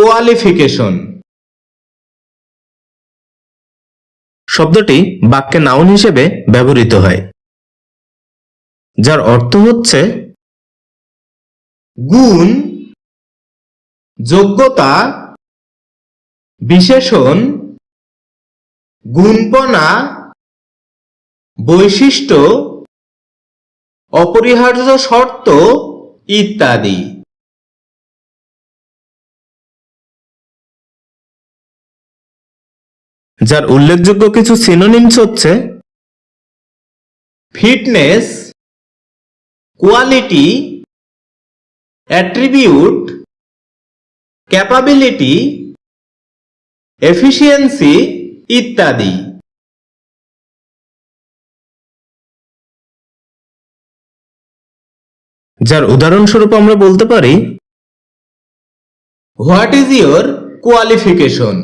Qualification. শব্দটি বাক্যে noun হিসেবে ব্যবহৃত হয়, যার অর্থ হচ্ছে গুণ, যোগ্যতা, বিশেষণ, গুণপনা, বৈশিষ্ট্য, অপরিহার্য শর্ত ইত্যাদি। যার উল্লেখযোগ্য কিছু সিনোনিমস হচ্ছে fitness quality attribute capability efficiency ইত্যাদি। যার উদাহরণস্বরূপ আমরা বলতে পারি হোয়াট ইজ ইয়োর কোয়ালিফিকেশন